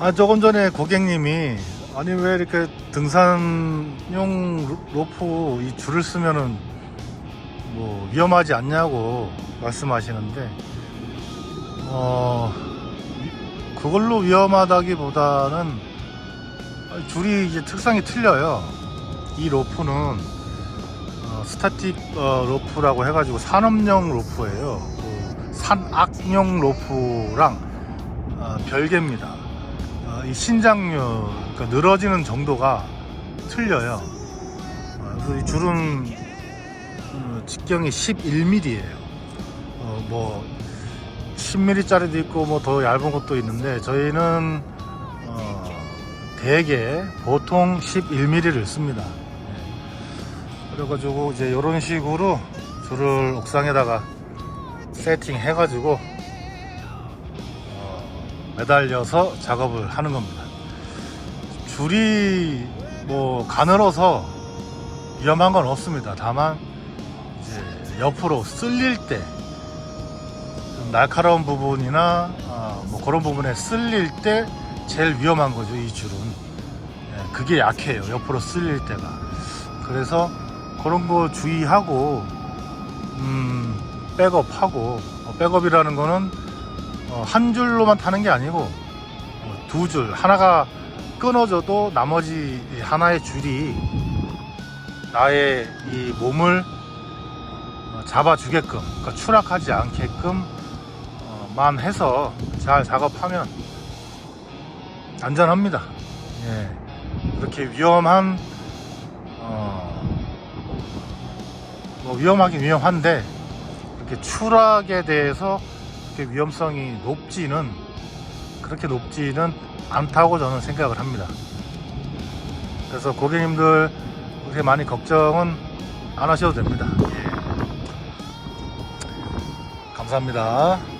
아 조금 전에 고객님이 아니 왜 이렇게 등산용 로- 로프 이 줄을 쓰면은 뭐 위험하지 않냐고 말씀하시는데 어 그걸로 위험하다기보다는 줄이 이제 특성이 틀려요. 이 로프는 어, 스타틱 어, 로프라고 해가지고 산업용 로프예요. 그 산악용 로프랑 어, 별개입니다. 어, 이 신장률, 그러니까 늘어지는 정도가 틀려요. 어, 그래서 이 줄은 어, 직경이 11mm예요. 어, 뭐 10mm짜리도 있고 뭐 더 얇은 것도 있는데 저희는 어, 대개 보통 11mm를 씁니다. 네. 그래가지고 이제 이런 식으로 줄을 옥상에다가 세팅해가지고 어, 매달려서 작업을 하는 겁니다. 줄이 뭐 가늘어서 위험한 건 없습니다. 다만 이제 옆으로 쓸릴 때좀 날카로운 부분이나 아, 뭐 그런 부분에 쓸릴 때 제일 위험한 거죠. 이 줄은 예, 그게 약해요. 옆으로 쓸릴 때가 그래서 그런 거 주의하고 음, 백업하고 어, 백업이라는 거는 어, 한 줄로만 타는 게 아니고 어, 두줄 하나가 끊어져도 나머지 이 하나의 줄이 나의 이 몸을 어, 잡아주게끔 그러니까 추락하지 않게끔 어, 만 해서 잘 작업하면 안전합니다. 예. 이렇게 위험한 어, 뭐 위험하긴 위험한데 이렇게 추락에 대해서 이렇게 위험성이 높지는 그렇게 높지는 않다고 저는 생각을 합니다. 그래서 고객님들 그렇게 많이 걱정은 안 하셔도 됩니다. 예. 감사합니다.